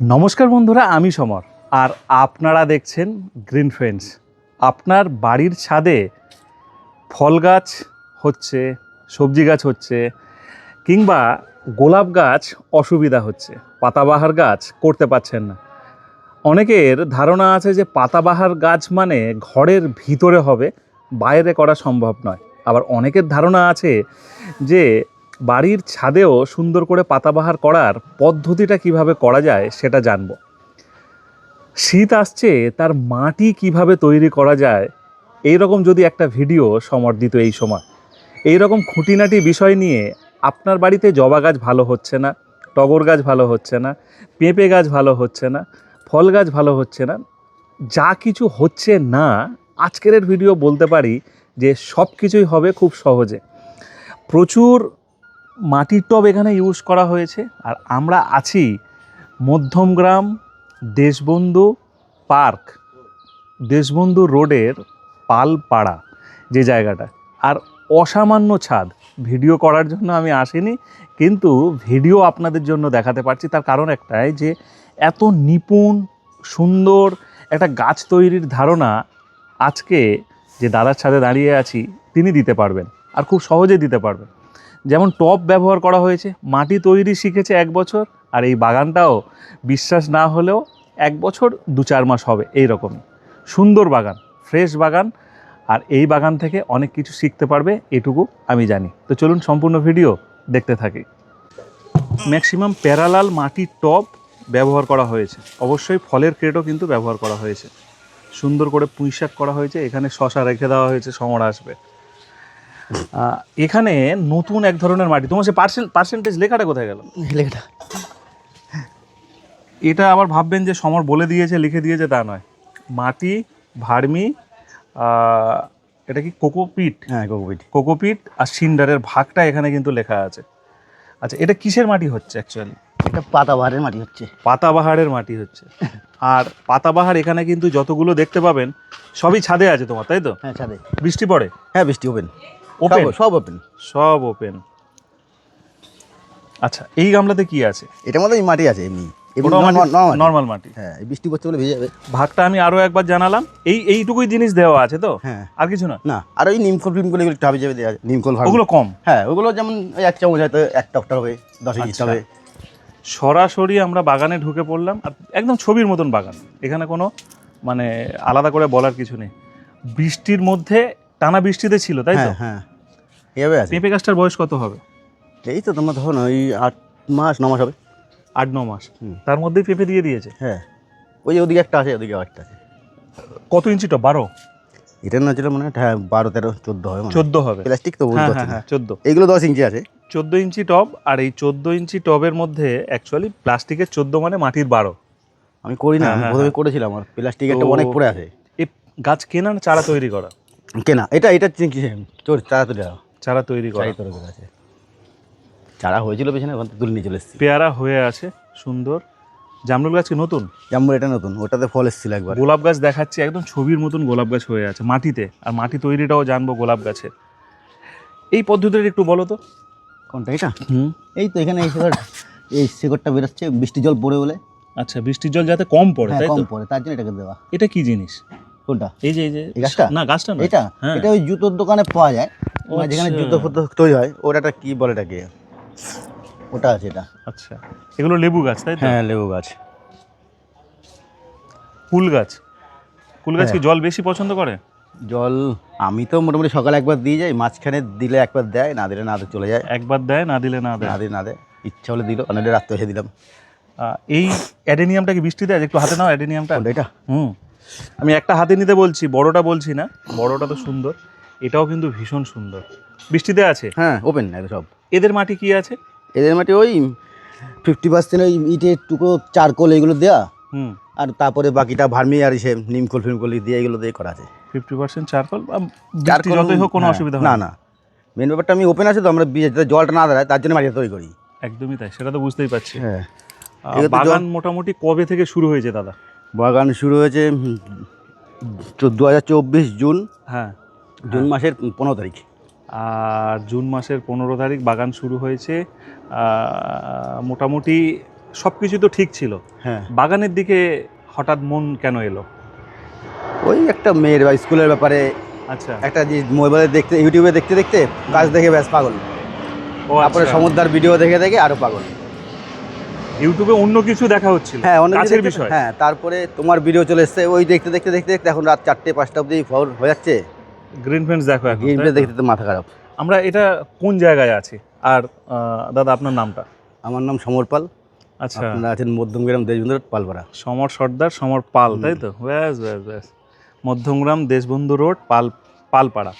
নমস্কার বন্ধুরা, আমি সমর। আর আপনারা দেখছেন গ্রিন ফ্রেন্ডস আপনার বাড়ির ছাদে ফল গাছ হচ্ছে, সবজি গাছ হচ্ছে, কিংবা গোলাপ গাছ অসুবিধা হচ্ছে, পাতাবাহার গাছ করতে পারছেন না। অনেকের ধারণা আছে যে পাতাবাহার গাছ মানে ঘরের ভিতরে হবে, বাইরে করা সম্ভব নয়। আবার অনেকের ধারণা আছে যে বাড়ির ছাদেও সুন্দর করে পাতাবাহার করার পদ্ধতিটা কীভাবে করা যায় সেটা জানব। শীত আসছে, তার মাটি কীভাবে তৈরি করা যায় এই রকম যদি একটা ভিডিও সমর্থিত এই সময়। এই রকম খুঁটিনাটি বিষয় নিয়ে আপনার বাড়িতে জবা গাছ ভালো হচ্ছে না, টগর গাছ ভালো হচ্ছে না, পেঁপে গাছ ভালো হচ্ছে না, ফল গাছ ভালো হচ্ছে না, যা কিছু হচ্ছে না, আজকের ভিডিও বলতে পারি যে সব কিছুই হবে খুব সহজে। প্রচুর মাটির টব এখানে ইউজ করা হয়েছে। আর আমরা আছি মধ্যমগ্রাম দেশবন্ধু পার্ক, দেশবন্ধু রোডের পালপাড়া যে জায়গাটা। আর অসামান্য ছাদ। ভিডিও করার জন্য আমি আসিনি, কিন্তু ভিডিও আপনাদের জন্য দেখাতে পারছি। তার কারণ একটাই যে, এত নিপুণ, সুন্দর একটা গাছ তৈরির ধারণা আজকে যে দাদার ছাদে দাঁড়িয়ে আছি, তিনি দিতে পারবেন। আর খুব সহজে দিতে পারবেন। যেমন টপ ব্যবহার করা হয়েছে, মাটি তৈরি শিখেছে এক বছর, আর এই বাগানটাও বিশ্বাস না হলেও এক বছর দু চার মাস হবে এই রকমই সুন্দর বাগান, ফ্রেশ বাগান, আর এই বাগান থেকে অনেক কিছু শিখতে পারবে এটুকু আমি জানি। তো চলুন সম্পূর্ণ ভিডিও দেখতে থাকি। ম্যাক্সিমাম প্যারালাল মাটির টব ব্যবহার করা হয়েছে। অবশ্যই ফলের ক্রেটও কিন্তু ব্যবহার করা হয়েছে। সুন্দর করে পুঁইশাক করা হয়েছে, এখানে শশা রেখে দেওয়া হয়েছে, সমর আসবে। এখানে নতুন এক ধরনের মাটি। তোমার সে পার্সেন্ট পার্সেন্টেজ লেখাটা কোথায় গেল? লেখাটা। এটা আবার ভাববেন যে সমর বলে দিয়েছে লিখে দিয়েছে তা নয়। মাটি ভার্মি এটা কি কোকোপিট? হ্যাঁ কোকোপিট। কোকোপিট আর সিন্ডারের ভাগটা এখানে কিন্তু লেখা আছে। আচ্ছা এটা কিসের মাটি হচ্ছে অ্যাকচুয়ালি এটা পাতাবাহারের মাটি হচ্ছে। পাতাবাহারের মাটি হচ্ছে। আর পাতাবাহার এখানে কিন্তু যতগুলো দেখতে পাবেন সবই ছাদে আছে তোমার তাই তো? হ্যাঁ ছাদে। বৃষ্টি পড়ে? হ্যাঁ বৃষ্টি ওপেন ওপেন সব ওপেন সব ওপেন আচ্ছা এই গামলাতে কি আছে? এটার মধ্যে মাটি আছে এমনি। নর্মাল মাটি? হ্যাঁ বৃষ্টি পড়ছে বলে ভিজে যাবে। ভাগটা আমি আরও একবার জানালাম। এই এইটুকুই জিনিস দেওয়া আছে তো? হ্যাঁ। আর কিছু না? না আর ওই নিমকল ফিমকল এগুলো একটু হাবি যাবে দেওয়া নিমকল ওগুলো কম? হ্যাঁ ওগুলো যেমন ওই এক চামচ হয়তো এক টকটা হবে দশ ইঞ্চি আচ্ছা। হবে। সরাসরি আমরা বাগানে ঢুকে পড়লাম আর একদম ছবির মতন বাগান। এখানে কোনো মানে আলাদা করে বলার কিছু নেই। বৃষ্টির মধ্যে টানা বৃষ্টিতে ছিল তাই তো? হ্যাঁ হ্যাঁ। এইভাবে আছে। পেঁপে গাছটার বয়স কত হবে? এই তো তোমার ধরো ওই আট মাস ন মাস হবে। আট ন মাস। তার মধ্যেই পেঁপে দিয়ে দিয়েছে? হ্যাঁ। ওই যে ওদিকে একটা আছে ওদিকে একটা আছে। কত ইঞ্চি টব বারো? এটা না ছিল মনে হয় বারো তেরো চোদ্দ হবে চোদ্দ হবে। প্লাস্টিক তো বলতে হ্যাঁ হ্যাঁ হ্যাঁ চোদ্দ। এইগুলো দশ ইঞ্চি আছে। চোদ্দ ইঞ্চি টব আর এই চোদ্দ ইঞ্চি টবের মধ্যে অ্যাকচুয়ালি প্লাস্টিকের চোদ্দ মানে মাটির বারো। আমি করি না হ্যাঁ, প্রথমে করেছিলাম আর প্লাস্টিক একটা অনেক পড়ে আছে। এই গাছ কেনা না চারা তৈরি করা। কেনা এটা এটা তোর চারা তুলে চারা তৈরি করা। তোর করে আছে চারা হয়েছিল পেছনে ওখান থেকে তুলে নিয়ে চলে এসেছি। পেয়ারা হয়ে আছে সুন্দর। জামরুল গাছ কি নতুন? জাম্বুর এটা নতুন ওটাতে ফল এসেছিল একবার। গোলাপ গাছ দেখাচ্ছি একদম ছবির মতন গোলাপ গাছ হয়ে আছে মাটিতে। আর মাটি তৈরিটাও জানব গোলাপ গাছের এই পদ্ধতিটা একটু বলো তো। কোনটা এটা? হুম। এই তো এখানে এই শিকড় এই শিকড়টা বেরোচ্ছে বৃষ্টি জল পড়ে বলে। আচ্ছা বৃষ্টির জল যাতে কম পড়ে হ্যাঁ তাই কম পড়ে তার জন্য এটাকে দেওয়া। এটা কি জিনিস? কোনটা? এই যে এই যে গাছটা? না গাছটা না এটা? হ্যাঁ। এটা ওই জুতোর দোকানে পাওয়া যায়। মানে যেখানে আচ্ছা। জুতো ফুতো তৈরি হয় ওটাটা কি বলে এটাকে? ওটা আছে এটা। আচ্ছা। এগুলো লেবু গাছ তাই তো? হ্যাঁ লেবু গাছ। কুল গাছ। কুল গাছ কি হ্যাঁ। জল বেশি পছন্দ করে? জল আমি তো মোটামুটি সকালে একবার দিয়ে যাই মাঝখানে দিলে একবার দেয় না দিলে না চলে যায়। একবার দেয় না দিলে না দেয়? না দিলে না দেয়। ইচ্ছা হলে দিল অনেক রাত্রে এসে দিলাম। এই অ্যাডেনিয়ামটা কি বৃষ্টি দেয় একটু হাতে নাও অ্যাডেনিয়ামটা। এটা? হুম। আমি একটা হাতে নিতে বলছি বড়টা বলছি না বড়টা তো সুন্দর এটাও কিন্তু ভীষণ সুন্দর। বৃষ্টিতে আছে? হ্যাঁ ওপেন একদম সব। এদের মাটি কি আছে? এদের মাটি ওই ফিফটি পার্সেন্ট ওই ইটের টুকরো চারকোল এগুলো দেওয়া হুম। আর তারপরে বাকিটা ভার্মি আর ইসে নিমকোল ফিমকোল দিয়ে এগুলো দিয়ে করা আছে। ফিফটি পার্সেন্ট চারকল? চারকোল- যতই হোক কোনো হ্যাঁ, অসুবিধা না না। না। মেন ব্যাপারটা আমি ওপেন আছে তো আমরা জলটা না দাঁড়ায় তার জন্য মাটিটা তৈরি করি। একদমই তাই সেটা তো বুঝতেই পারছি। হ্যাঁ। বাগান মোটামুটি কবে থেকে শুরু হয়েছে দাদা? বাগান শুরু হয়েছে দু হাজার চব্বিশ জুন। হ্যাঁ। জুন মাসের পনেরো তারিখ। আর জুন মাসের পনেরো তারিখ বাগান শুরু হয়েছে মোটামুটি সব কিছু তো ঠিক ছিল। হ্যাঁ। বাগানের দিকে হঠাৎ মন কেন এলো? ওই একটা মেয়ের বা স্কুলের ব্যাপারে আচ্ছা। একটা যে মোবাইলে দেখতে ইউটিউবে দেখতে দেখতে গাছ দেখে ব্যাস পাগল। ও তারপরে আচ্ছা। সমুদ্রার ভিডিও দেখে দেখে আরও পাগল। ইউটিউবে অন্য কিছু দেখা হচ্ছিল। হ্যাঁ অনেক কাছের বিষয়। হ্যাঁ তারপরে তোমার ভিডিও চলে এসছে ওই দেখতে দেখতে দেখতে দেখতে এখন রাত চারটে পাঁচটা অবধি ফোর হয়ে যাচ্ছে। গ্রিন ফেন্স দেখো এখন তাই তো? দেখতে তো মাথা খারাপ। আমরা এটা কোন জায়গায় আছি? আর দাদা আপনার নামটা? আমার নাম সমর পাল। আচ্ছা। আপনারা আছেন মধ্যমগ্রাম দেশবন্ধু রোড, পালপাড়া সমর সর্দার সমর পাল তাই তো? ব্যাস ব্যাস ব্যাস। মধ্যমগ্রাম দেশবন্ধু রোড পাল পালপাড়া।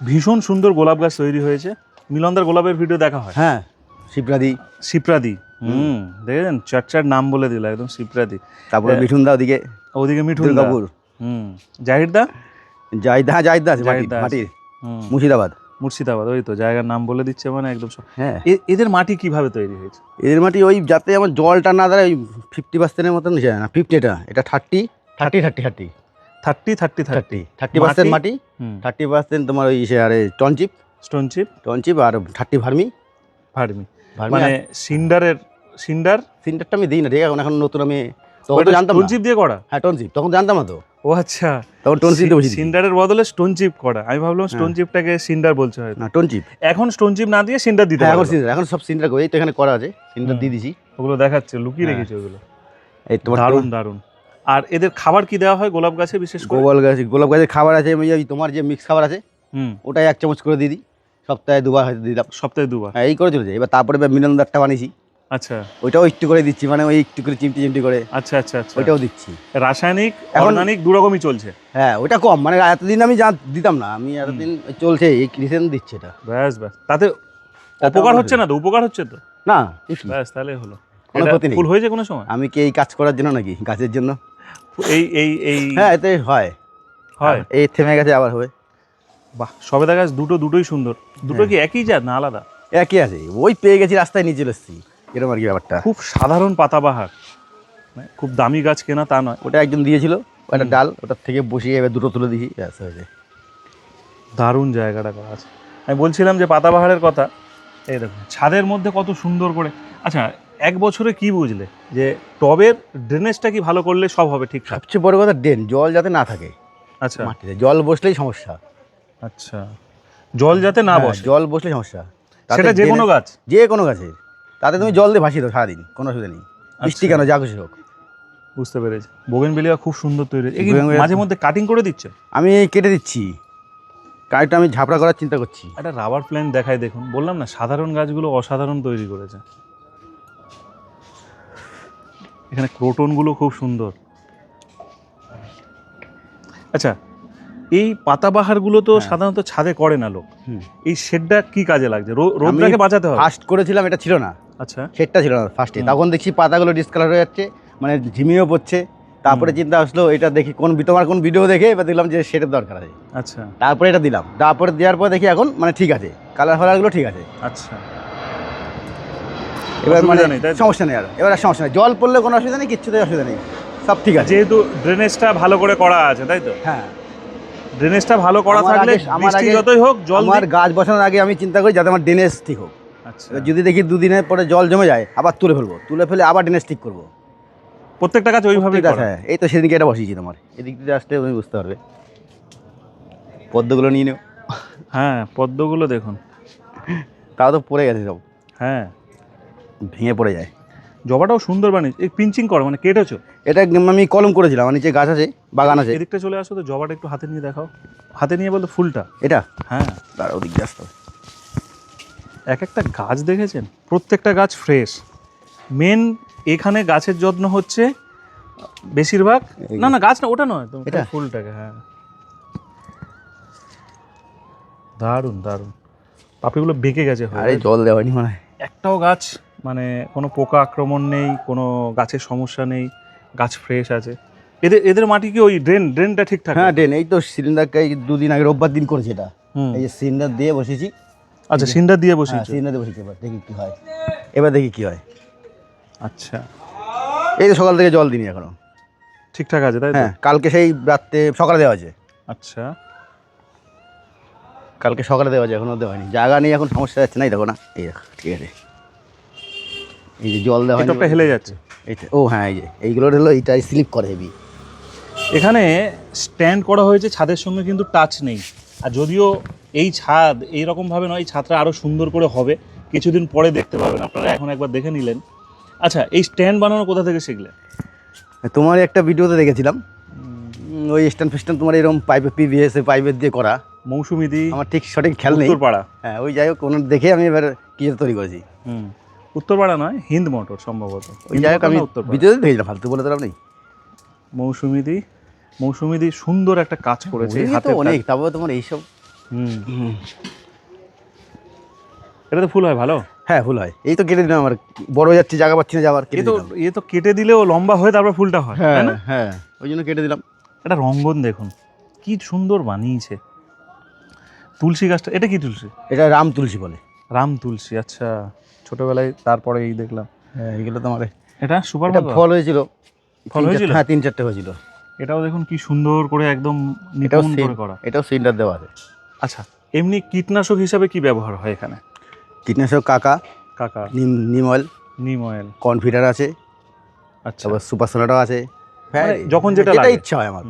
ভীষণ সুন্দর গোলাপ গাছ তৈরি হয়েছে। মিলনদার গোলাপের ভিডিও দেখা হয়। হ্যাঁ শিবরাদি। শিপ্রাদি হুম। দেখেছেন? চর্চার নাম বলে দিল একদম শিপ্রাদি তারপরে। মিঠুন দা ওদিকে। ওদিকে মিঠুন দুর্গাপুর হুম। জাহির দা জাহিদা জাহিদা মাটির দা মাটির। হুম। মুর্শিদাবাদ। মুর্শিদাবাদ ওই তো জায়গার নাম বলে দিচ্ছে মানে একদম হ্যাঁ। এ- এদের মাটি কীভাবে তৈরি হয়েছে? এদের মাটি ওই যাতে আমার জলটা না দাঁড়ায় ওই ফিফটি পার্সেন্টের মতন যায় না ফিফটি এটা এটা thirty thirty thirty thirty thirty thirty thirty thirty percent মাটি? থার্টি পার্সেন্ট তোমার ওই সে আরে টনচিপ স্টোন চিপ টনচিপ আর থার্টি ভার্মি ভার্মি ভার্মি মানে সিন্ডারের সিন্ডার? সিনটারটা আমি দিই না ঠিক আছে এখন এখন নতুন আমি তখন তো জানতাম স্টোন চিপ দিয়ে করা? হ্যাঁ টনচিপ তখন জানতাম না তো। ও আচ্ছা। তখন টনচিপ দিয়ে সিন্ডারের বদলে স্টোন চিপ করা। আমি ভাবলাম স্টোন হ্যাঁ। চিপটাকে সিন্ডার বলছে হয়তো। না টনচিপ এখন স্টোন চিপ না দিয়ে সিন্ডার দিতে হ্যাঁ এখন। সিন্টার এখন সব সিন্টার এই তো এখানে করা আছে সিন্টার হুম। দিয়ে দিছি। ওগুলো দেখাচ্ছে লুকিয়ে হ্যাঁ। রেখেছে ওগুলো। এই তোমার দারুণ দারুণ। আর এদের খাবার কি দেওয়া হয় গোলাপ গাছে বিশেষ করে? গোপাল গাছ গোলাপ গাছের খাবার আছে ওই তোমার যে মিক্স খাবার আছে হুম। ওটাই এক চামচ করে দিয়ে দিই। সপ্তাহে দুবার হয়তো দিলাম। সপ্তাহে দুবার। হ্যাঁ এই করে চলে যায় এবার তারপরে এবার মিলনদারটা বানিয়েছি। আচ্ছা। ওইটাও একটু করে দিচ্ছি মানে ওই একটু করে চিমটি চিমটি করে। আচ্ছা আচ্ছা আচ্ছা। ওইটাও দিচ্ছি। রাসায়নিক অর্গানিক দু রকমই চলছে। হ্যাঁ ওইটা কম মানে এতদিন আমি জান দিতাম না আমি এতদিন চলছে এই রিসেন্ট দিচ্ছি এটা। ব্যাস ব্যাস। তাতে তাতে উপকার হচ্ছে না তো? উপকার হচ্ছে তো? না ব্যাস তাহলে হলো। কোনো ক্ষতি নেই। ফুল হয়েছে কোনো সময়? আমি কি এই কাজ করার জন্য নাকি গাছের জন্য? এই এই এই হ্যাঁ এতে হয়। হয়? এই থেমে গেছে আবার হবে। বাহ সবেদা গাছ দুটো দুটোই সুন্দর। দুটো কি একই জাত না আলাদা? একই আছে। ওই পেয়ে গেছি রাস্তায় নিয়ে চলে এসেছি। এরকম আর কি ব্যাপারটা। খুব সাধারণ পাতাবাহার। মানে খুব দামি গাছ কেনা তা নয়। ওটা একজন দিয়েছিল একটা ডাল ওটার থেকে বসিয়ে এবার দুটো তুলে দিয়েছি ব্যাস হয়েছে দারুণ জায়গাটা করা আছে। আমি বলছিলাম যে পাতাবাহারের কথা এই দেখুন ছাদের মধ্যে কত সুন্দর করে আচ্ছা এক বছরে কি বুঝলে? যে টবের ড্রেনেজটা কি ভালো করলে সব হবে ঠিক সবচেয়ে বড় কথা ড্রেন জল যাতে না থাকে আচ্ছা। মাটিতে। জল বসলেই সমস্যা। আচ্ছা। জল যাতে না হ্যাঁ, বসে। জল বসলেই সমস্যা। সেটা যে কোনো গাছ। যে কোনো গাছের। তাতে তুমি জল দিয়ে ভাসিয়ে দাও সারাদিন কোনো অসুবিধা নেই। বৃষ্টি আচ্ছা। কেন যা খুশি হোক। বুঝতে পেরেছি। বোগেনবেলিয়া খুব সুন্দর তৈরি। মাঝে মধ্যে কাটিং করে দিচ্ছে? আমি কেটে দিচ্ছি। কাজটা আমি ঝাপড়া করার চিন্তা করছি। একটা রাবার প্ল্যান দেখায় দেখুন। বললাম না সাধারণ গাছগুলো অসাধারণ তৈরি করেছে। এখানে ক্রোটনগুলো খুব সুন্দর। আচ্ছা এই পাতাবাহারগুলো তো হ্যাঁ। সাধারণত ছাদে করে না লোক। এই শেডটা কি কাজে লাগছে? রোদটাকে বাঁচাতে হবে। ফার্স্ট করেছিলাম এটা ছিল না। আচ্ছা। সেটটা ছিল না ফার্স্টে। তখন দেখছি পাতাগুলো ডিসকালার হয়ে যাচ্ছে মানে ঝিমিয়েও পড়ছে। তারপরে চিন্তা আসলো এটা দেখি কোন তোমার কোন ভিডিও দেখে এবার দেখলাম যে সেটের দরকার আছে। আচ্ছা। তারপরে এটা দিলাম। তারপরে দেওয়ার পর দেখি এখন মানে ঠিক আছে। কালার ফালারগুলো ঠিক আছে। আচ্ছা। এবার মানে? সমস্যা নেই আর। এবার আর সমস্যা নেই। জল পড়লে কোনো অসুবিধা নেই কিচ্ছুতেই অসুবিধা নেই। সব ঠিক আছে। যেহেতু ড্রেনেজটা ভালো করে করা আছে তাই তো? হ্যাঁ। ড্রেনেজটা ভালো করা থাকলে আমার যতই হোক জল আমার গাছ বসানোর আগে আমি চিন্তা করি যাতে আমার ড্রেনেজ ঠিক হোক। যদি দেখি দুদিনের পরে জল জমে যায় আবার তুলে ফেলব। তুলে ফেলে আবার ড্রেনেজ ঠিক করব। প্রত্যেকটা প্রত্যেকটা- করা? হ্যাঁ এই তো সেদিনকে এটা বসিয়েছি তোমার। এদিক দিয়ে আসতে তুমি বুঝতে পারবে। পদ্মগুলো নিয়ে নিও। হ্যাঁ পদ্মগুলো দেখুন। তাও তো পড়ে গেছে সব। হ্যাঁ। ভেঙে পড়ে যায়। জবাটাও সুন্দর বানিয়েছে। এই পিঞ্চিং করো মানে কেটেছো? এটা আমি কলম করেছিলাম মানে নিচে গাছ আছে বাগান আছে। এদিকটা চলে আসো তো জবাটা একটু হাতে নিয়ে দেখাও। হাতে নিয়ে বলতো ফুলটা। এটা? হ্যাঁ। তার ওদিক দিয়ে আসতে হবে। এক একটা গাছ দেখেছেন? প্রত্যেকটা গাছ ফ্রেশ মেন এখানে গাছের যত্ন হচ্ছে বেশিরভাগ না না গাছ না ওটা নয় তো এটা? ফুলটাকে হ্যাঁ। দারুণ দারুণ। পাপড়িগুলো বেঁকে গেছে। আরে জল দেওয়ানি মানে একটাও গাছ মানে কোনো পোকা আক্রমণ নেই কোনো গাছের সমস্যা নেই গাছ ফ্রেশ আছে। এদের এদের মাটি কি ওই ড্রেন ড্রেনটা ঠিকঠাক হ্যাঁ ড্রেন এই তো সিলিন্ডারকে দুদিন আগে রোববার দিন করেছি এটা। এই যে সিলিন্ডার দিয়ে বসেছি আচ্ছা সিন্ডার দিয়ে হ্যাঁ বসিয়েছো সিলিন্ডার দিয়ে বসেছি এবার দেখি কি হয়। এবার দেখি কি হয়। আচ্ছা। এই তো সকাল থেকে জল দিনি এখনও। ঠিকঠাক আছে তাই তো? হ্যাঁ কালকে সেই রাত্রে সকালে দেওয়া আছে আচ্ছা। কালকে সকালে দেওয়া আছে এখনও দেওয়া হয়নি। জায়গা নেই এখন সমস্যা যাচ্ছে না এই দেখো না। এই দেখো ঠিক আছে। এই যে জল দেওয়া টপটা হেলে যাচ্ছে। এইটা ও হ্যাঁ এই যে এইগুলো হলো এইটাই স্লিপ করে হেভি এখানে স্ট্যান্ড করা হয়েছে ছাদের সঙ্গে কিন্তু টাচ নেই। আর যদিও এই ছাদ এই রকম ভাবে নয় এই ছাদটা আরও সুন্দর করে হবে। কিছুদিন পরে দেখতে পাবেন আপনারা এখন একবার দেখে নিলেন। আচ্ছা এই স্ট্যান্ড বানানো কোথা থেকে শিখলেন? তোমার একটা ভিডিওতে দেখেছিলাম। ওই স্ট্যান্ড ফিস্ট্যান্ড তোমার এরকম পাইপে পিভিএস পাইপের দিয়ে করা। মৌসুমি দি আমার ঠিক সঠিক খেয়াল নেই। উত্তরপাড়া। হ্যাঁ ওই যাই হোক কোনো দেখে আমি এবার কি তৈরি করেছি। হুম। উত্তরপাড়া নয় হিন্দ মোটর সম্ভবত। ওই যাই হোক আমি ভিডিওতে দেখেছিলাম ফালতু বলে তো লাভ নেই। মৌসুমি দি মৌসুমি দি সুন্দর একটা কাজ করেছে হাতে অনেক তারপরে তোমার এইসব। হুম। এটা তো ফুল হয় ভালো? হ্যাঁ ভুল হয়। এই তো কেটে দিলাম আমার। বড় যাচ্ছে জায়গা পাচ্ছি না যাবার এ কেটে তো দিলাম। এ তো কেটে দিলেও লম্বা হয়ে তারপর ফুলটা হয় হ্যাঁ হ্যাঁ ওই জন্য কেটে দিলাম। এটা রঙ্গন দেখুন কি সুন্দর বানিয়েছে। তুলসী গাছটা এটা কি তুলসী? এটা রাম তুলসী বলে। রাম তুলসী আচ্ছা। ছোটবেলায় তারপরে এই দেখলাম। হ্যাঁ এগুলো তোমার এটা সুপার ফল হয়েছিল। ফল হয়েছিল? হ্যাঁ তিন চারটে হয়েছিল। এটাও দেখুন কি সুন্দর করে একদম এটাও নিপুণ করে করা। এটাও সিলিন্ডার দেওয়া আছে। আচ্ছা এমনি কীটনাশক হিসাবে কি ব্যবহার হয় এখানে? কীটনাশক কাকা কাকা। নিম নিম অয়েল নিম অয়েল কনফিডার আছে আচ্ছা। তারপর সুপার সোনাটাও আছে। হ্যাঁ মানে যখন যেটা যেটা লাগে। ইচ্ছা হয় আমার।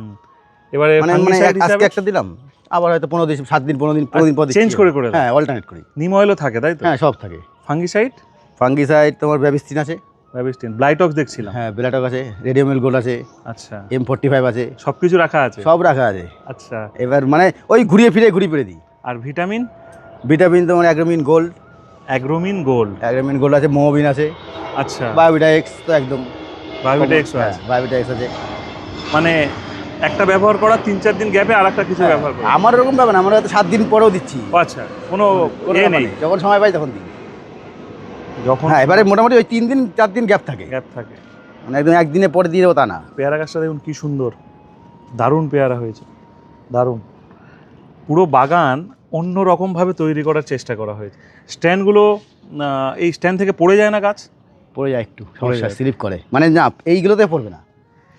এবারে মানে মানে আজকে একটা দিলাম আবার হয়তো পনেরো দিন সাত দিন পনেরো দিন পনেরো দিন পর change করে করে হ্যাঁ অল্টারনেট করি। নিম অয়েলও থাকে তাই তো? হ্যাঁ সব থাকে। ফাঙ্গিসাইড ফাঙ্গিসাইড তোমার ব্যাবিস্টিন আছে। ব্যাবিস্টিন ব্লাইটক্স দেখছিলাম। হ্যাঁ আছে রেডিওমেল গোল্ড আছে আচ্ছা। এম ফোর্টি ফাইভ আছে। সব কিছু রাখা আছে? সব রাখা আছে। আচ্ছা। এবার মানে ওই ঘুরিয়ে ফিরে ঘুরিয়ে ফিরে দিই। আর ভিটামিন? ভিটামিন তোমার Agromin gold. Agromin gold. Agromin gold আছে মোবিন আছে। আচ্ছা। বায়োভিটা এক্স তো একদম। বায়োভিটা এক্স হ্যাঁ বায়োভিটা এক্স আছে। মানে একটা ব্যবহার করা তিন চার দিন গ্যাপে আর একটা কিছু ব্যবহার করা। আমার ওরকম ব্যাপার না আমরা সাত দিন পরেও দিচ্ছি। আচ্ছা কোনো নেই। যখন সময় পাই তখন দিই। যখন হ্যাঁ এবারে মোটামুটি ওই তিন দিন চার দিন গ্যাপ থাকে। গ্যাপ থাকে। মানে একদম একদিনে পরে দিয়ে দেবো তা না। পেয়ারা গাছটা দেখুন কি সুন্দর। দারুণ পেয়ারা হয়েছে। দারুণ। পুরো বাগান অন্য রকমভাবে তৈরি করার চেষ্টা করা হয়েছে। স্ট্যান্ডগুলো এই স্ট্যান্ড থেকে পড়ে যায় না গাছ? পড়ে যায় একটু সমস্যা স্লিপ করে। মানে না এইগুলোতে পড়বে না।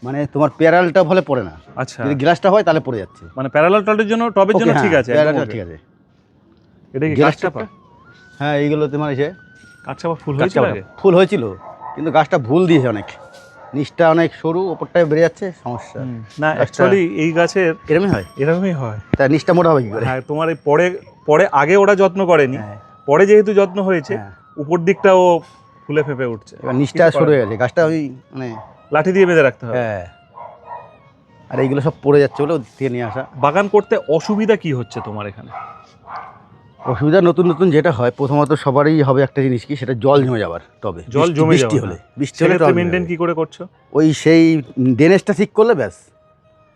মানে তোমার প্যারালটা হলে পড়ে না। আচ্ছা। যদি গ্লাসটা হয় তাহলে পড়ে যাচ্ছে। মানে প্যারালাল টলের জন্য টবের জন্য হ্যাঁ, ঠিক আছে একদম প্যারালালটা ঠিক আছে। এটা কি গ্লাসটা হ্যাঁ এইগুলো তোমার এসে কাঠচাপা ফুল হয়েছিল ফুল হয়েছিল কিন্তু গাছটা ভুল দিয়েছে অনেক। নিচটা অনেক সরু ওপরটায় বেড়ে যাচ্ছে সমস্যা। না অ্যাকচুয়ালি এই গাছের এরমই হয়? এরকমই হয়। তা নিচটা মোটা হবে কি করে? হ্যাঁ তোমার এই পরে পরে আগে ওরা যত্ন করেনি হ্যাঁ, পরে যেহেতু যত্ন হয়েছে হ্যাঁ। উপর দিকটাও ফুলে ফেঁপে উঠছে। এবার নিচটা সরু হয়ে গেছে গাছটা ওই মানে লাঠি দিয়ে বেঁধে রাখতে হবে। হ্যাঁ। আর এইগুলো সব পড়ে যাচ্ছে বলে ওদিক থেকে নিয়ে আসা। বাগান করতে অসুবিধা কি হচ্ছে তোমার এখানে? অসুবিধা নতুন নতুন যেটা হয় প্রথমত সবারই হবে একটা জিনিস কি সেটা জল জমে যাবার তবে জল জমে বৃষ্টি হলে বৃষ্টি হলে মেনটেন কি করে করছ? ওই সেই ড্রেনেজটা ঠিক করলে ব্যাস।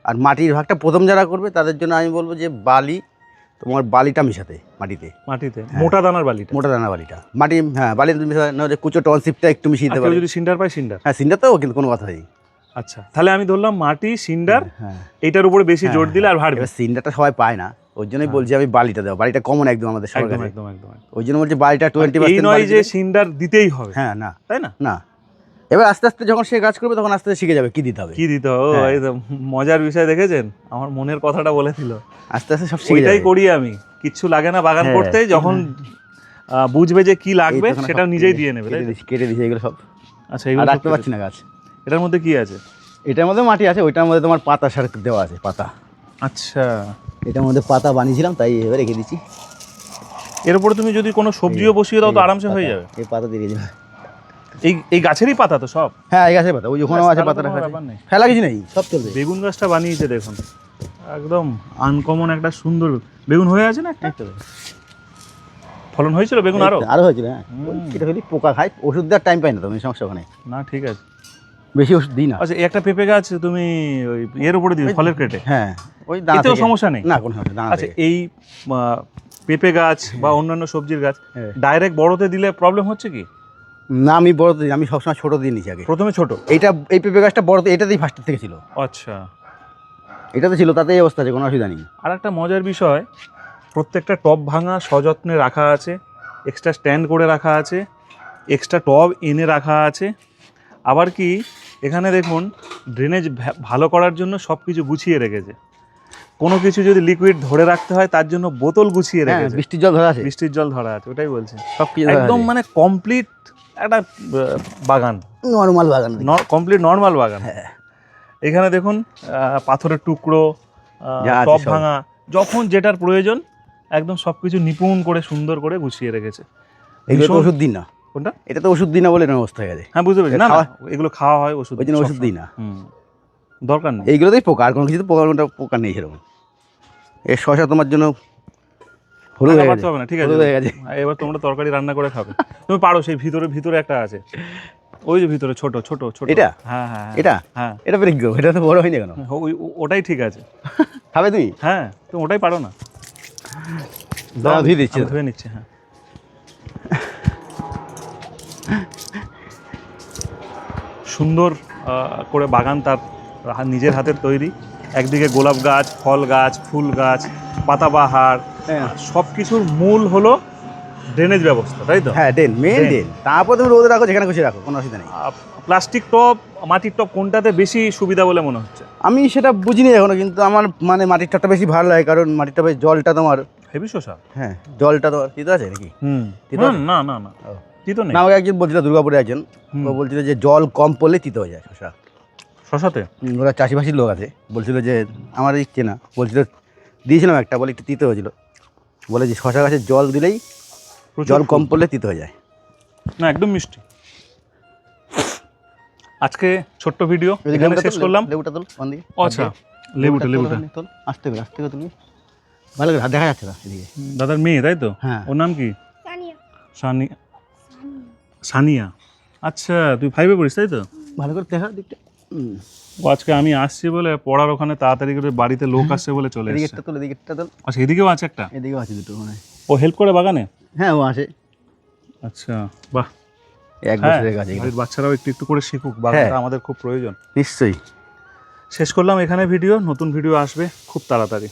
আর মাটির ভাগটা প্রথম যারা করবে তাদের জন্য আমি বলব যে বালি তোমার বালিটা মিশাতে মাটিতে। মাটিতে হ্যাঁ। মোটা দানার বালিটা। মোটা দানা বালিটা। মাটি হ্যাঁ বালি মিশাতে নাহলে কুচো টনসিপটা একটু মিশিয়ে দিতে যদি সিন্ডার পায় সিন্ডার। হ্যাঁ সিনটা তো কিন্তু কোনো কথা নেই। আচ্ছা তাহলে আমি ধরলাম মাটি সিন্ডার হ্যাঁ এইটার উপরে বেশি জোর হ্যাঁ, দিলে আর এবার সিনটাটা সবাই পায় না। ওই জন্যই বলছি আমি বালিটা দেবো বালিটা কমন একদম আমাদের সবার কাছে। একদম একদম একদম। ওই জন্য বলছি বালিটা টোয়েন্টি এই নয় যে সিন্ডার দিতেই হবে। হ্যাঁ না। তাই না? না। এবার আস্তে আস্তে যখন সে কাজ করবে তখন আস্তে আস্তে শিখে যাবে কি দিতে হবে। কি দিতে হবে? ও, হ্যাঁ। এই তো মজার বিষয় দেখেছেন? আমার মনের কথাটা বলে দিল। আস্তে আস্তে সব শিখে যাবে। করি আমি। কিচ্ছু লাগে না বাগান হ্যাঁ, করতে যখন বুঝবে যে কি লাগবে সেটা নিজেই দিয়ে নেবে কেটে তো? দিয়েছি এগুলো সব। আচ্ছা এগুলো রাখতে পারছি না গাছ। এটার মধ্যে কি আছে? এটার মধ্যে মাটি আছে ওইটার মধ্যে তোমার পাতা সার দেওয়া আছে পাতা। আচ্ছা। এটার মধ্যে পাতা বানিয়েছিলাম তাই এবার রেখে দিচ্ছি। এর উপরে তুমি যদি কোনো সবজিও বসিয়ে দাও তো আরামসে হয়ে যাবে। এই পাতা দিয়ে দিলাম। এই এই গাছেরই পাতা তো সব? হ্যাঁ এই গাছের পাতা ওই ওখানেও আছে পাতা রাখা আছে। ব্যাপার নেই। ফেলা কিছু নেই সব চলবে। বেগুন গাছটা বানিয়েছে দেখুন। একদম আনকমন একটা সুন্দর বেগুন হয়ে আছে না একটা? ফলন হয়েছিল বেগুন আরও? আরও হয়েছিল হ্যাঁ। পোকা খায় ওষুধ দেওয়ার টাইম পাই না তুমি সমস্যা ওখানে। না ঠিক আছে। বেশি ওষুধ দিই না। আচ্ছা একটা পেঁপে গাছ তুমি ওই এর উপরে দিও ফলের কেটে হ্যাঁ ওই দানা এতেও সমস্যা নেই? না কোনো সমস্যা আচ্ছা এই পেঁপে গাছ বা অন্যান্য সবজির গাছ হ্যাঁ। ডাইরেক্ট বড়তে দিলে প্রবলেম হচ্ছে কি? না আমি বড় দিই আমি সবসময় ছোট দিয়ে নিচ্ছি আগে। প্রথমে ছোট? এইটা এই পেঁপে গাছটা বড় এটাতেই ফার্স্ট থেকে ছিল। আচ্ছা। এটাতে ছিল তাতে এই অবস্থা আছে কোনো অসুবিধা নেই। আর একটা মজার বিষয় প্রত্যেকটা টব ভাঙা সযত্নে রাখা আছে এক্সট্রা স্ট্যান্ড করে রাখা আছে এক্সট্রা টব এনে রাখা আছে আবার কি এখানে দেখুন ড্রেনেজ ভালো করার জন্য সব কিছু গুছিয়ে রেখেছে। কোনো কিছু যদি লিকুইড ধরে রাখতে হয় তার জন্য বোতল গুছিয়ে হ্যাঁ রেখেছে। বৃষ্টির জল ধরা আছে। বৃষ্টির জল ধরা আছে ওটাই বলছে। সব কিছু একদম মানে কমপ্লিট একটা বাগান। নর্মাল বাগান। কমপ্লিট নর্মাল বাগান। হ্যাঁ। এখানে দেখুন পাথরের টুকরো সব। ভাঙা যখন যেটার প্রয়োজন একদম সব কিছু নিপুণ করে সুন্দর করে গুছিয়ে রেখেছে। এগুলো ওষুধ দিই না। কোনটা? এটা তো ওষুধ দিই না বলে এরকম অবস্থা হয়ে গেছে। হ্যাঁ বুঝতে পেরেছি। না এগুলো খাওয়া হয় ওষুধ ওই জন্য ওষুধ দিই না। দরকার নেই। এইগুলোতেই পোকা আর কোনো কিছু পোকা কোনটা পোকা নেই সেরকম। এই শশা তোমার জন্য হলুদ হয়ে গেছে। না ঠিক আছে। হয়ে গেছে। হ্যাঁ, এবার তোমরা তরকারি রান্না করে খাবে। তুমি পারো সেই ভিতরে ভিতরে একটা আছে। ওই যে ভিতরে ছোট ছোট ছোট। এটা? হ্যাঁ হ্যাঁ হ্যাঁ। এটা? হ্যাঁ। এটা গেল এটা তো বড় হয়নি কেন ওই ওটাই ঠিক আছে। খাবে তুমি? হ্যাঁ তুমি ওটাই পারো না। দাও ধুয়ে দিচ্ছি। ধুয়ে নিচ্ছি হ্যাঁ। সুন্দর করে বাগান তার নিজের হাতের তৈরি। একদিকে গোলাপ গাছ ফল গাছ ফুল গাছ পাতাবাহার হ্যাঁ। সব কিছুর মূল হলো ড্রেনেজ ব্যবস্থা তাই তো? হ্যাঁ ড্রেন মেন ড্রেন। তারপর তুমি রোদে রাখো যেখানে খুশি রাখো কোনো অসুবিধা নেই। প্লাস্টিক টপ মাটির টপ কোনটাতে বেশি সুবিধা বলে মনে হচ্ছে? আমি সেটা বুঝিনি এখনও কিন্তু আমার মানে মাটির টবটা বেশি ভালো লাগে কারণ মাটির টপের জলটা তোমার হেভি শোষা হ্যাঁ জলটা তোমার তিতো আছে নাকি? হুম? না না না। তিতো নেই? আমাকে একজন বলছিল দুর্গাপুরে একজন। ও বলছিল যে জল কম পড়লে তিতো হয়ে যায় শশা। শশাতে? ওরা চাষিবাসির লোক আছে। বলছিল যে আমার ইচ্ছে না বলছিল দিয়েছিলাম একটা বলে একটু তিতো হয়েছিল। বলে যে শশা গাছের জল দিলেই জল কম পড়লে তিতো হয়ে যায়। না একদম মিষ্টি। আজকে ছোট্ট ভিডিও এখানে শেষ করলাম। লেবুটা তোল। আচ্ছা লেবুটা লেবুটা তোল, আস্তে করে আস্তে করে তুমি। ভালো করে দেখা যাচ্ছে না এদিকে। দাদার মেয়ে তাই তো? হ্যাঁ। ওর নাম কি? জানি সানি সানিয়া। আচ্ছা তুই ফাইভে পড়িস তাই তো? ভালো করে দেখা দিকটা ও আজকে আমি আসছি বলে পড়ার ওখানে তাড়াতাড়ি করে বাড়িতে লোক আসছে বলে চলে এসেছে। এদিকেরটা তোল এদিকেরটা তোল। আচ্ছা এদিকেও আছে একটা? এদিকেও আছে দুটো মানে ও হেল্প করে বাগানে? হ্যাঁ ও আসে। আচ্ছা বাহ। এক হ্যাঁ বছরের গাছ এগুলো। বাচ্চারাও একটু একটু করে শিখুক বাগানটা হ্যাঁ। আমাদের খুব প্রয়োজন। নিশ্চয়ই। শেষ করলাম এখানে ভিডিও নতুন ভিডিও আসবে খুব তাড়াতাড়ি।